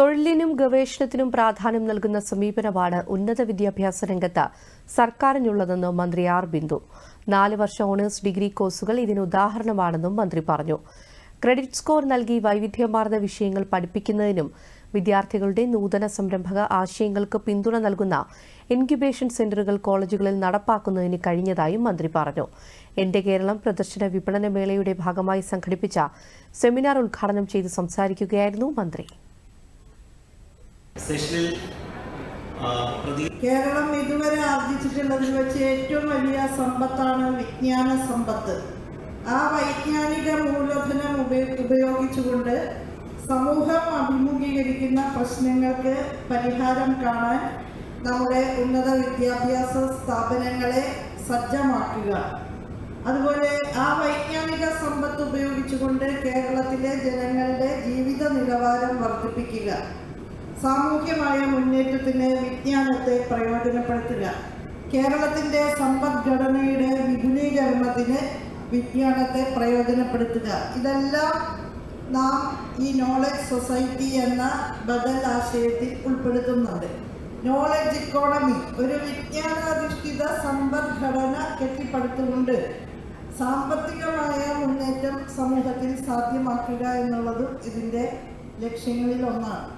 തൊഴിലിനും ഗവേഷണത്തിനും പ്രാധാന്യം നൽകുന്ന സമീപനമാണ് ഉന്നത വിദ്യാഭ്യാസ രംഗത്ത് സർക്കാരിനുള്ളതെന്ന് മന്ത്രി ആർ ബിന്ദു. നാല് വർഷ ഓണേഴ്സ് ഡിഗ്രി കോഴ്സുകൾ ഇതിന് ഉദാഹരണമാണെന്നും മന്ത്രി പറഞ്ഞു. ക്രെഡിറ്റ് സ്കോർ നൽകി വൈവിധ്യമാർന്ന വിഷയങ്ങൾ പഠിപ്പിക്കുന്നതിനും വിദ്യാർത്ഥികളുടെ നൂതന സംരംഭക ആശയങ്ങൾക്ക് പിന്തുണ നൽകുന്ന ഇൻക്യുബേഷൻ സെന്ററുകൾ കോളേജുകളിൽ നടപ്പാക്കുന്നതിന് കഴിഞ്ഞതായും മന്ത്രി പറഞ്ഞു. എന്റെ കേരളം പ്രദർശന വിപണന മേളയുടെ ഭാഗമായി സംഘടിപ്പിച്ച സെമിനാർ ഉദ്ഘാടനം ചെയ്ത് സംസാരിക്കുകയായിരുന്നു മന്ത്രി. കേരളം ഇതുവരെ ആർജിച്ചിട്ടുള്ളതിൽ വെച്ച് ഏറ്റവും വലിയ സമ്പത്താണ് വിജ്ഞാന സമ്പത്ത്. ആ വൈജ്ഞാനിക മൂലധനം ഉപയോ- ഉപയോഗിച്ചുകൊണ്ട് സമൂഹം അഭിമുഖീകരിക്കുന്ന പ്രശ്നങ്ങൾക്ക് പരിഹാരം കാണാൻ നമ്മുടെ ഉന്നത വിദ്യാഭ്യാസ സ്ഥാപനങ്ങളെ സജ്ജമാക്കുക. അതുപോലെ ആ വൈജ്ഞാനിക സമ്പത്ത് ഉപയോഗിച്ചുകൊണ്ട് കേരളത്തിലെ ജനങ്ങളുടെ ജീവിത നിലവാരം വർദ്ധിപ്പിക്കുക. സാമൂഹ്യമായ മുന്നേറ്റത്തിന് വിജ്ഞാനത്തെ പ്രയോജനപ്പെടുത്തുക. കേരളത്തിന്റെ സമ്പദ്ഘടനയുടെ വിപുലീകരണത്തിന് വിജ്ഞാനത്തെ പ്രയോജനപ്പെടുത്തുക. ഇതെല്ലാം നാം ഈ നോളജ് സൊസൈറ്റി എന്ന ബദൽ ആശയത്തിൽ ഉൾപ്പെടുത്തുന്നുണ്ട്. നോളജ് ഇക്കോണമി ഒരു വിജ്ഞാനാധിഷ്ഠിത സമ്പദ്ഘടന കെട്ടിപ്പടുത്തുകൊണ്ട് സാമ്പത്തികമായ മുന്നേറ്റം സമൂഹത്തിൽ സാധ്യമാക്കുക എന്നുള്ളതും ഇതിന്റെ ലക്ഷ്യങ്ങളിൽ ഒന്നാണ്